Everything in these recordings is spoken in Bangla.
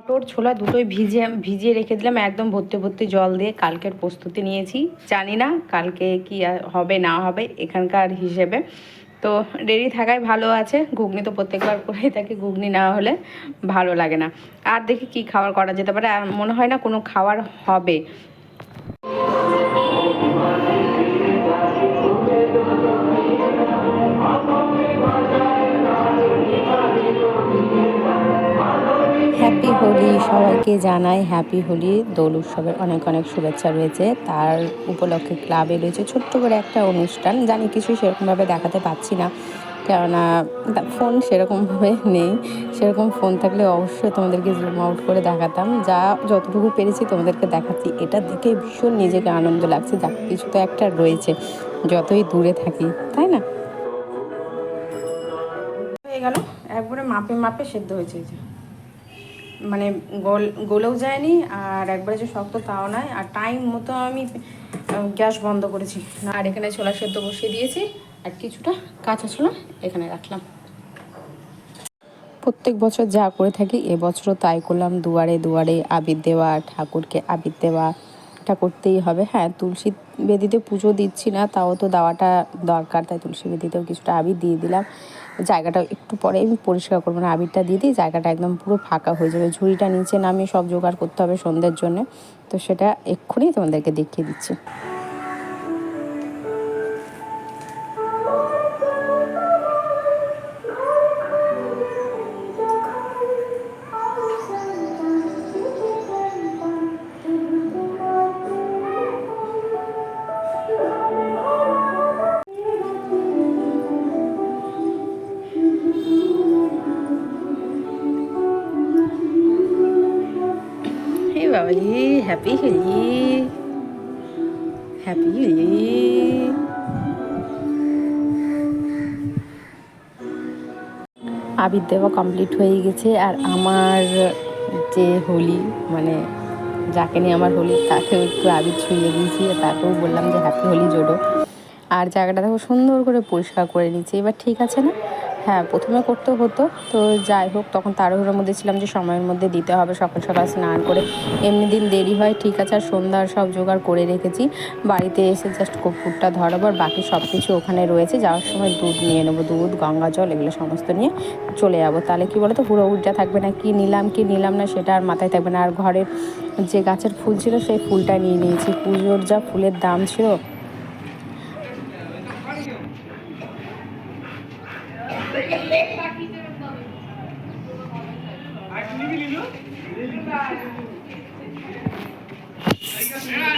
মটর ছোলা দুটোই ভিজে ভিজিয়ে রেখে দিলাম। একদম ভর্তি ভর্তি জল দিয়ে কালকের প্রস্তুতি নিয়েছি। জানি না কালকে কি হবে, না হবে, এখানকার হিসেবে। তো রেডি থাকাই ভালো আছে। ঘুগনি তো প্রত্যেকবার করেই থাকি, ঘুগনি না হলে ভালো লাগে না। আর দেখি কি খাবার করা যেতে পারে। আর মনে হয় না কোনো খাবার হবে। হোলি সবাইকে জানাই হ্যাপি হোলি দোল উৎসবের অনেক অনেক শুভেচ্ছা রয়েছে। তার উপলক্ষে ক্লাবে রয়েছে ছোট্ট করে একটা অনুষ্ঠান। জানি কিছু সেরকমভাবে দেখাতে পাচ্ছি না, কেননা ফোন সেরকমভাবে নেই। সেরকম ফোন থাকলে অবশ্যই তোমাদেরকে জুম আউট করে দেখাতাম। যা যতটুকু পেরেছি তোমাদেরকে দেখাচ্ছি। এটা দেখে ভীষণ নিজেকে আনন্দ লাগছে। যা কিছু তো একটা রয়েছে, যতই দূরে থাকি, তাই না? হয়ে গেল। একবারে মাপে মাপে সেদ্ধ হয়েছে মানে গল, গলেও যায়নি আর একবারে যে শক্ত তাও নয়। আর টাইম মতো আমি গ্যাস বন্ধ করেছি। আর এখানে ছোলা সেদ্ধ বসিয়ে দিয়েছি। আর কিছুটা কাঁচা ছোলা এখানে রাখলাম। প্রত্যেক বছর যা করে থাকি, এবছরও তাই করলাম। দুয়ারে দুয়ারে আবির দেওয়া, ঠাকুরকে আবির দেওয়া। এটা করতেই হবে। হ্যাঁ তুলসী বেদিতে পুজো দিচ্ছি না, তাও তো দেওয়াটা দরকার, তাই তুলসী বেদিতেও কিছুটা আবির দিয়ে দিলাম। জায়গাটা একটু পরে আমি পরিষ্কার করব না, আবিরটা দিয়ে দিই, জায়গাটা একদম পুরো ফাঁকা হয়ে যাবে। ঝুড়িটা নিচে নামিয়ে সব জোগাড় করতে হবে সন্ধ্যের জন্য, তো সেটা এক্ষুনি তোমাদেরকে দেখিয়ে দিচ্ছি। হ্যাপি হোলি হ্যাপি হোলি আবির দেওয়া কমপ্লিট হয়ে গেছে আর আমার যে হোলি মানে যাকে নিয়ে আমার হোলি, তাকেও একটু আবির ছুঁয়ে দিয়েছি তাকেও বললাম যে হ্যাপি হোলি জোড়ো। আর জায়গাটা দেখো সুন্দর করে পরিষ্কার করে নিচ্ছি এবার ঠিক আছে না? হ্যাঁ প্রথমে করতে হতো। তো যাই হোক, তখন তাড়াহুড়োর মধ্যে ছিলাম যে সময়ের মধ্যে দিতে হবে, সকাল সকাল স্নান করে। এমনি দিন দেরি হয়, ঠিক আছে, আর সন্ধ্যার সব জোগাড় করে রেখেছি। বাড়িতে এসে জাস্ট কপুরটা ধরাবো, আর বাকি সব কিছু ওখানে রয়েছে। যাওয়ার সময় দুধ নিয়ে নেব, দুধ, গঙ্গা জল, এগুলো সমস্ত নিয়ে চলে যাব। তাহলে কি বলতো, পুরো উর্জা থাকবে না, কি নিলাম কি নিলাম না, সেটা আর মাথায় থাকবে না। আর ঘরের যে গাছের ফুল ছিল, সেই ফুলটা নিয়ে নিয়েছি। পুজোর যা ফুলের দাম ছিল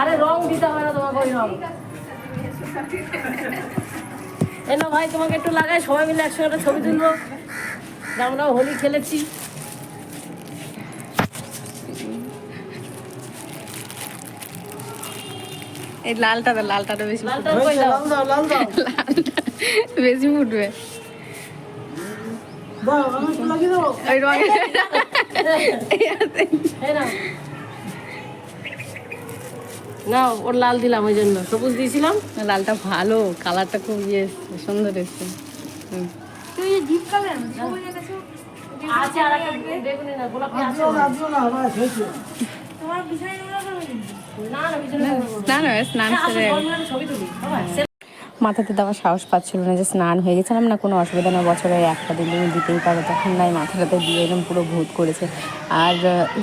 আরে রং দিতে হয় না তোমাকে ওই রং। এনো ভাই তোমাকে একটু লাগাই সবাই মিলে একসঙ্গে একটা ছবি তুলবো। আমরাও হোলি খেলেছি। এই লালটা তো লালটা তো বেশি বেশি ফুটবে। ওই রঙের নাও ওর লাল দিলাম ওই জন্য। সবুজ দিয়েছিলাম। লালটা ভালো কালারটা খুব ইয়ে সুন্দর এসছে। না না না না না স্নান সবাই মাথাতে দেওয়ার সাহস পাচ্ছিল না যে স্নান হয়ে গেছিলাম না কোনো অসুবিধা না বছরে একটা দিন তুমি দিতেই পারো। তখন নাই মাথাটাতে দিয়ে এরকম পুরো ভূত করেছে। আর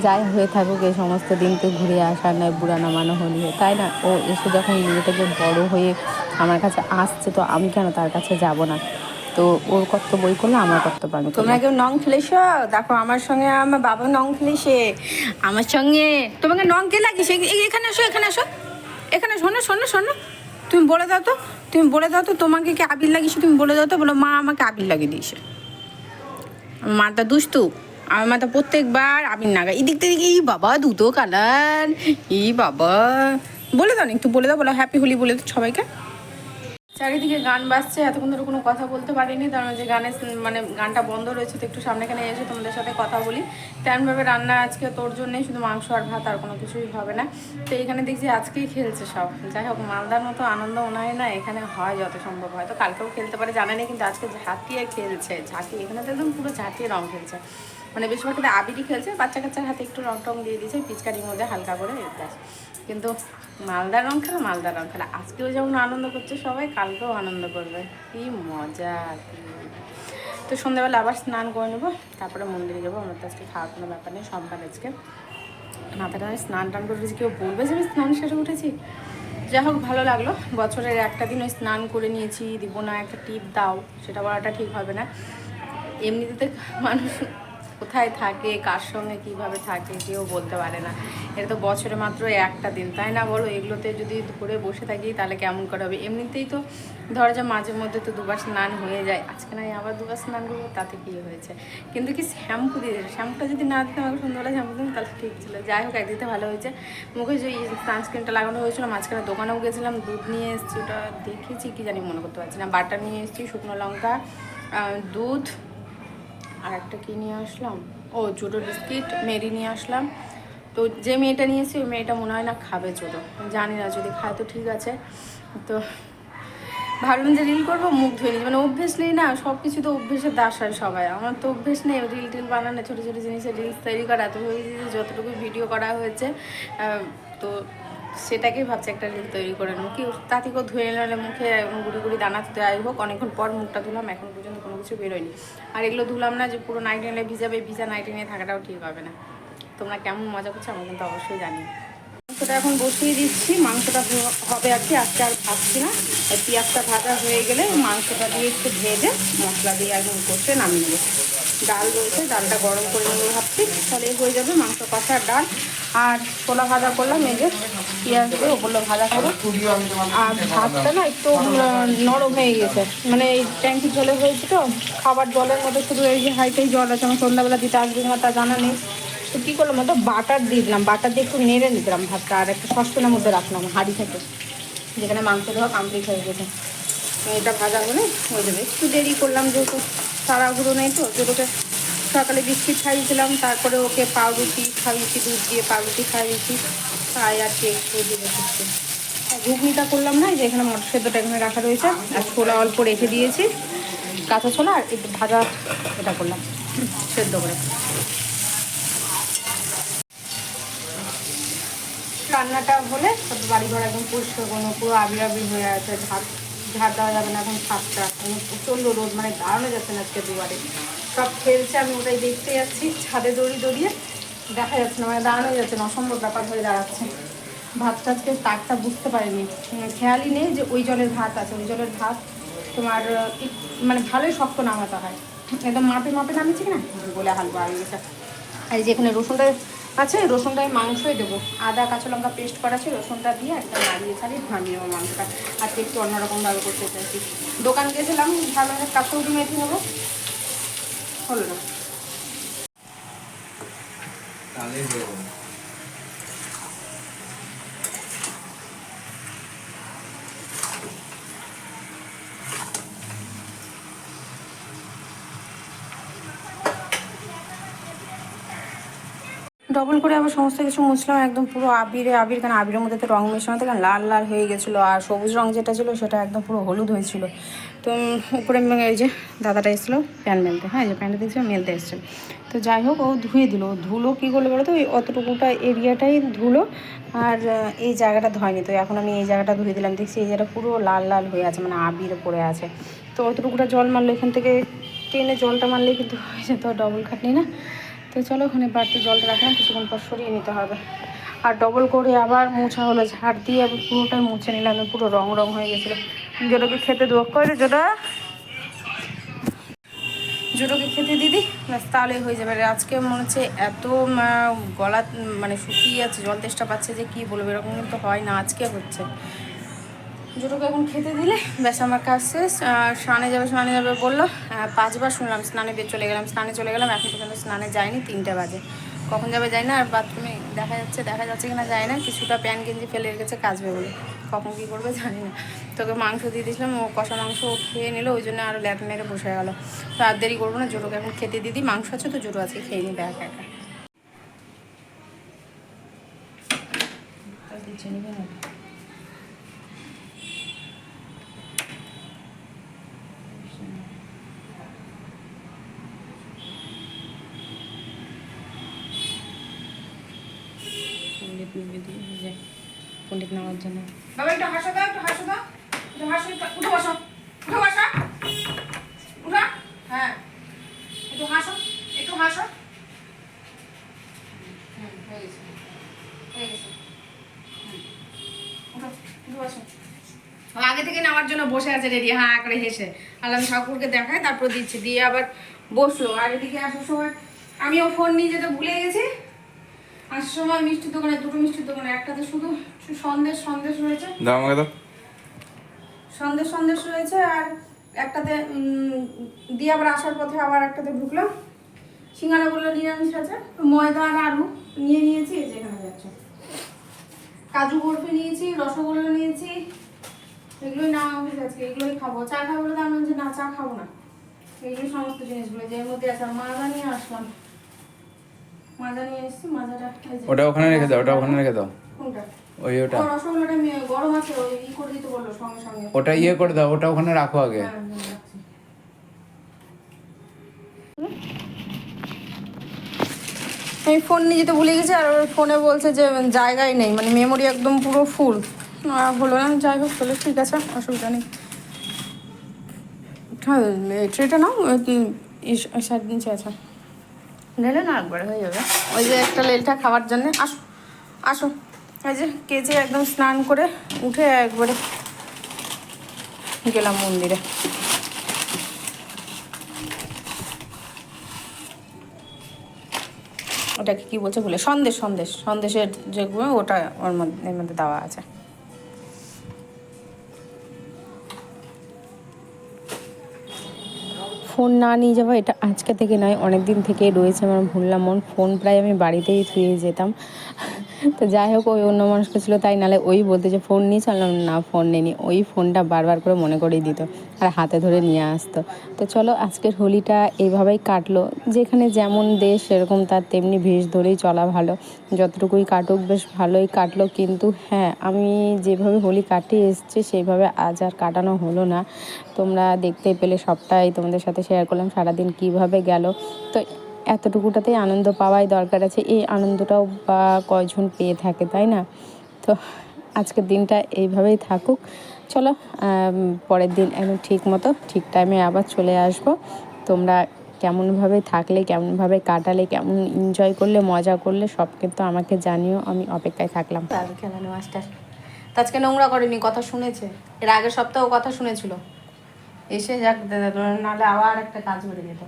যাই হয়ে থাকুক, এই সমস্ত দিন তো ঘুরে আসা নয় বুড়া নামানো হলি তাই না? ও এসে যখন নিজে থেকে বড় হয়ে আমার কাছে আসছে, তো আমি কেন তার কাছে যাব না? তো ওর কর্তব্য করলে, আমার কর্তব্য আমি তোমরা কেউ নং খেলেছো? দেখো, আমার সঙ্গে আমার বাবা নং খেলেছে। আমার সঙ্গে তোমাকে নং কে এ- এখানে আসো এখানে আসো। এখানে শোনো শোনো শোনো। তুমি বলে দাও তো। তুমি বলে দাও তো, তোমাকে কি আবির লাগিয়েছে? তুমি বলে দাও তো, বলো, মা আমাকে আবির লাগিয়ে দিয়েছে। মাটা দুষ্টু, আমার মাথা প্রত্যেকবার আবির নাগা এদিক থেকে, এই বাবা, দুটো কালার, এই বাবা। বলে দাও না, একটু বলে দাও, বলো হ্যাপি হোলি বলে দাও সবাইকে। চারিদিকে গান বাজছে, এতক্ষণ ধরে কোনো কথা বলতে পারিনি, কারণ যে গানের মানে গানটা বন্ধ রয়েছে, তো একটু সামনেখানে এসে তোমাদের সাথে কথা বলি। তেমনভাবে রান্না আজকে তোর জন্যই, শুধু মাংস আর ভাত আর কোনো কিছুই হবে না। তো এখানে দেখছি আজকেই খেলছে সব। যাই হোক, মালদার মতো আনন্দ হয় না, এখানে হয় যত সম্ভব হয়। তো কালকেও খেলতে পারে, জানা নেই, কিন্তু আজকে ঝাঁটিয়ে খেলছে ঝাঁটি এখানে তো একদম পুরো ঝাঁটিয়ে রং খেলছে। মানে বেশিরভাগ আবিরই খেলছে বাচ্চা কাচ্চার হাতে একটু রং টং দিয়ে দিয়েছে, পিচকারির মধ্যে হালকা করে, ব্যাস। কিন্তু মালদার রং খেলা মালদার রং খেলা আজকেও যেমন আনন্দ করছে সবাই, কালকেও আনন্দ করবে। কি মজা তো সন্ধ্যাবেলা আবার স্নান করে নেব, তারপরে মন্দিরে যাব। আমার তো আজকে খাওয়ার কোনো ব্যাপার নেই সকাল আজকে। মাথাটা আমি স্নান টান করে উঠেছি কেউ বলবে যে আমি স্নান শেষে উঠেছি। যাই হোক, ভালো লাগল। বছরের একটা দিন ওই স্নান করে নিয়েছি, দিব না, একটা টিপ দাও, সেটা বলাটা ঠিক হবে না। এমনিতে মানুষ কোথায় থাকে, কার সঙ্গে কীভাবে থাকে কেউ বলতে পারে না। এটা তো বছরে মাত্র একটা দিন, তাই না বলো? এগুলোতে যদি ধরে বসে থাকি তাহলে কেমন করে হবে? এমনিতেই তো ধরো যে মাঝে মধ্যে তো দুবার স্নান হয়ে যায়, আজকে নাই, আবার দুবার স্নান করব, তাতে কী হয়েছে? কিন্তু কি শ্যাম্পু দিয়ে শ্যাম্পুটা যদি না দিতাম আমাকে সন্ধ্যাবেলা শ্যাম্পু দিতাম, তাহলে ঠিক ছিল। যাই হোক, একদিকে ভালো হয়েছে। মুখে যে সানস্ক্রিনটা লাগানো হয়েছিল, মাঝখানে দোকানেও গেছিলাম, দুধ নিয়ে এসেছি, ওটা দেখেছি, কি জানি মনে করতে পারছি না। বাটার নিয়ে এসেছি, শুকনো লঙ্কা দুধ আর একটা কি নিয়ে আসলাম? ও, জুডো বিস্কিট, মেরি নিয়ে আসলাম। তো যে মেয়েটা নিয়েছি, ওই মেয়েটা মনে হয় না খাবে জুডো। জানি না, যদি খায় তো ঠিক আছে। তো ভাবলাম যে রিল করব, মুখ ধুয়ে নিচ্ছি মানে অভ্যেস নেই না সব কিছু তো অভ্যেসের দাস হয় সবাই। আমার তো অভ্যেস নেই রিল টিল বানানো, ছোটো ছোটো জিনিসের রিলস তৈরি করা। তো ভেবেছি যে যতটুকু ভিডিও করা হয়েছে তো সেটাকেই ভাবছি একটা রিল তৈরি করে নেব। কি তাঁতিকেও ধুয়ে নিলে মুখে গুড়ি গুড়ি দানা যাই হোক। অনেকক্ষণ পর মুখটা ধুলাম, এখন পর্যন্ত কিছু বেরোয়নি। আর এগুলো ধুলাম না যে পুরো নাইটি নিলে ভিজাবে, ভিজা নাইটি নিয়ে থাকাটাও ঠিক হবে না। তোমরা কেমন মজা করছ আমার কিন্তু অবশ্যই জানি। মাংসটা এখন বসিয়ে দিচ্ছি, মাংসটা হবে আর কি, আজকে আর ভাবছি না। পেঁয়াজটা ভাজা হয়ে গেলে মাংসটা দিয়ে একটু ভেজে মশলা দিয়ে একদম কষে নামিয়ে নেব। ডাল রয়েছে, ডালটা গরম করে নেব ভাবছি তাহলে হয়ে যাবে মাংস কষা ডাল। আর ছোলা ভাজা করলাম, এই যে পেঁয়াজ দিয়ে ওগুলো ভাজা করো আর ভাতটা না একটু নরম হয়ে গেছে। মানে এই ট্যাঙ্কি জলে হয়েছে তো, খাবার জলের মধ্যে শুধু এই যে হাইটেই জল আছে, আমার সন্ধ্যাবেলা দিতে আসবে না তা জানা নেই। তো কী করলাম, ওটা বাটার দিয়ে দিলাম, বাটার দিয়ে একটু নেড়ে নিলাম ভাতটা, আর একটা সসপ্যানের মধ্যে রাখলাম হাঁড়ি থেকে, যেখানে মাংস দেওয়া কমপ্লিট হয়ে গেছে। এটা ভাজা হলে হয়ে যাবে। একটু দেরি করলাম যেহেতু, তাড়াহুড়ো নেই তো যেটাকে সকালে বিস্কিট খাইয়েছিলাম, তারপরে ওকে পাউরুটি খাইয়েছি, দুধ দিয়ে পাউরুটি খাইয়েছি তাই আর কি একটু দিয়ে দিচ্ছি ঘুগনিটা করলাম না যে এখানে মটর সেদ্ধটা এখানে রাখা রয়েছে, আর ছোলা অল্প রেখে দিয়েছি, কাঁচা ছোলা আর একটু ভাজা এটা করলাম, সেদ্ধ করে। রান্নাটা হলে বাড়ি ঘর একদম পরিষ্কার, কোনো পুরো আবির আবির হয়ে আছে ঝাড় ঝাড় দেওয়া যাবে না এখন এখন প্রচণ্ড রোদ মানে দাঁড়ানো যাচ্ছে না আজকে দুবারে। সব খেলছে, আমি ওটাই দেখতে যাচ্ছি, ছাদে দড়ি দড়িয়ে। দেখা যাচ্ছে না মানে দাঁড়ানো যাচ্ছে না, অসম্ভব ব্যাপার হয়ে দাঁড়াচ্ছে। ভাতটা আজকে তাকটা বুঝতে পারিনি। খেয়ালই নেই যে ওই জলের ভাত আছে, ওই জলের ভাত তোমার মানে ভালোই শক্ত নামাতে হয়। একদম মাপে মাপে নামিয়েছি না বলে হালকা আগে গেছে। আর যে এখানে রসুনটা আছে রসুনটা আমি মাংসই দেবো। আদা, কাঁচা লঙ্কা পেস্ট করা আছে, রসুনটা দিয়ে একটা নাড়িয়ে ছাড়িয়ে নামিয়ে নেব মাংসটা। আজকে একটু অন্যরকমভাবে করতে চাইছি। দোকান গেছিলাম, ভালো কাপড় মেথি নেব। হলো না। ডবল করে আবার সমস্ত কিছু মুছলাম, একদম পুরো আবিরে, আবির, কারণ আবিরের মধ্যে তো রং মেশানো থেকে লাল লাল হয়ে গেছিল, আর সবুজ রং যেটা ছিল সেটা একদম পুরো হলুদ হয়েছিল। তো উপরে এই যে দাদাটা এসেছিল প্যান মেলতে হ্যাঁ যে প্যানটা দেখছিলাম, মেলতে এসছে। তো যাই হোক, ও ধুয়ে দিল ধুলো কী করল বলো তো ওই অতটুকুটা এরিয়াটাই ধুলো, আর এই জায়গাটা ধয়নি। তো এখন আমি এই জায়গাটা ধুয়ে দিলাম, দেখছি এই জায়গাটা পুরো লাল লাল হয়ে আছে মানে আবির পড়ে আছে। তো অতটুকুটা জল মারলো, এখান থেকে টেনে জলটা মারলেই কিন্তু হয়ে যেত ডবল খাটনি না? তো চলো ওখানে বাড়তি জলটা রাখলাম, কিছুক্ষণ পর সরিয়ে নিতে হবে। আর ডবল করে আবার মোছা হলো, ঝাড় দিয়ে আবার পুরোটাই মুছে নিলাম, পুরো রং রং হয়ে গেছিল। যেটাকে খেতে দেবো করে জোটা জোটোকে খেতে দিদি, ব্যাস তাহলে হয়ে যাবে। আজকে মনে হচ্ছে এত গলা মানে শুকিয়ে যাচ্ছে জল তেষ্টা পাচ্ছে যে কি বলব, এরকম কিন্তু হয় না, আজকে হচ্ছে। জোটোকে এখন খেতে দিলে, ব্যাস আমার কাজ শেষ। স্নানে যাবে স্নানে যাবে বলল পাঁচবার শুনলাম, স্নানে বের চলে গেলাম, স্নানে চলে গেলাম, এখন পর্যন্ত স্নানে যায়নি তিনটে বাজে। কখন যাবে যায় না, আর বাথরুমে দেখা যাচ্ছে দেখা যাচ্ছে কিনা যায় না, কিছুটা প্যান গেঞ্জি ফেলে রেখেছে কাচবে বলে। কখন কী করবে জানি না। তোকে মাংস দিয়ে দিয়েছিলাম, ও কষা মাংস খেয়ে নিল, ওই জন্য আরও ল্যাপ মেরে বসে গেল। তো আর দেরি করব না জোটোকে এখন খেতে দিদি মাংস আছে তো জোটো আজকে খেয়ে নিবে একা একা। দিয়ে পণ্ডিত নেওয়ার জন্য। একটু দাও একটু দাও। একটু হ্যাঁ। একটু একটু। আগে থেকে নেওয়ার জন্য বসে আছে রেডি। হ্যাঁ করে হেসে। আল্লাহ ঠাকুরকে দেখায় তারপর দিচ্ছে। দিয়ে আবার বসল। আর এদিকে আসার সময় আমিও ফোন নিয়ে যেতে ভুলে গেছি। আসার সময় মিষ্টির দোকানে দুটো মিষ্টির দোকানে একটাতে শুধু সন্দেশ সন্দেশ রয়েছে। দাও আমাকে দাও। সন্দেশ সন্দেশ রয়েছে আর একটাতে দিয়ে আবার আসার পথে আবার একটাতে ঢুকলাম। সিঙ্গারাগুলো নিরামিষ আছে ময়দা আর আলু নিয়ে নিয়েছি এই যে যাচ্ছে। কাজু বরফি নিয়েছি রসগোল্লা নিয়েছি এগুলোই না অফিস আজকে এগুলোই খাব। চা খাব বলে তো আমি বলছি না চা খাব না। এইগুলো সমস্ত জিনিসগুলো যে এর মধ্যে আছে মাজা নিয়ে আসলাম মাজা নিয়ে এসেছি মাজাটা ওটা ওখানে রেখে দাও ওটা ওখানে রেখে দাও। কোনটা? ওই ওটা। রসগোল্লাটা গরম আছে ওই ই করে দিতে বলল সঙ্গে সঙ্গে। ওটা ইয়ে করে দাও ওটা ওখানে রাখো আগে। হ্যাঁ, আমি ফোন নিয়ে যেতে ভুলে গেছি আর ওর ফোনে বলছে যে জায়গায় নেই মানে মেমোরি একদম পুরো ফুল আর হলো না যাই হোক চলে ঠিক আছে অসুবিধা নেই। হ্যাঁ এই ট্রেটা নাও সাড়ে দিন আছে। নেলে না একবার হয়ে যাবে। ওই যে একটা লেলটা খাওয়ার জন্য। আসো আসো। এই যে কেজে একদম স্নান করে উঠে একবারে গেলাম মন্দিরে। ওটাকে কি বলছে বলে? সন্দেশ সন্দেশ। সন্দেশের যেগুলো ওটা ওর মধ্যে এর মধ্যে দেওয়া আছে। ফোন না নিয়ে যাওয়া এটা আজকে থেকে নয় অনেক দিন থেকে রয়েছে আমার ভুললাম। মন, ফোন প্রায় আমি বাড়িতেই থুয়ে যেতাম। তো যাই হোক, ওই অন্য মানুষকে ছিল, তাই নালে ওই বলতে যে ফোন নিয়ে চললাম না ফোন নেনি ওই ফোনটা বারবার করে মনে করেই দিত আর হাতে ধরে নিয়ে আসতো। তো চলো, আজকের হোলিটা এইভাবেই কাটলো। যেখানে যেমন দেশ, সেরকম তার তেমনি ভেষ ধরেই চলা ভালো। যতটুকুই কাটুক, বেশ ভালোই কাটলো। কিন্তু হ্যাঁ আমি যেভাবে হোলি কাটিয়ে এসছি, সেইভাবে আজ আর কাটানো হলো না। তোমরা দেখতে পেলে সবটাই। তোমাদের সাথে শেয়ার করলাম সারাদিন কীভাবে গেল। তো এতটুকুটাতেই আনন্দ পাওয়াই দরকার আছে এই আনন্দটাও বা কয়জন পেয়ে থাকে তাই না তো আজকের দিনটা এইভাবেই থাকুক চলো পরের দিন একদম ঠিক মতো ঠিক টাইমে আবার চলে আসব তোমরা কেমনভাবে থাকলে কেমনভাবে কাটালে কেমন এনজয় করলে মজা করলে সব কিন্তু আমাকে জানিও আমি অপেক্ষায় থাকলাম আজকে নোংরা করেনি কথা শুনেছে এর আগের সপ্তাহ কথা শুনেছিল এসে যাক নাহলে আবার একটা কাজ করে যেত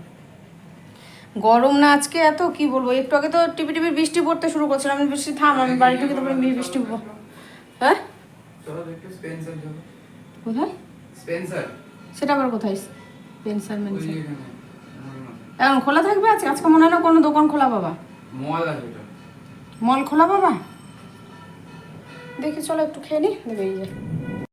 গরম না আজকে এত কি বলব? একটু আগে তো টিপি টিপি বৃষ্টি পড়তে শুরু করছিল আমি বৃষ্টি থাম আমি বাড়ি ঢুকে তারপরে বৃষ্টি পড়ব। হ্যাঁ? কোথায়? স্পেন্সার সেটা আবার কোথায়? পেন্সার মেনসার এখন খোলা থাকবে আজকে? আজকে মনে হয় না কোনো দোকান খোলা বাবা। মল আছে মল খোলা বাবা? দেখি চলো একটু খেয়ে নি দেবে এই যে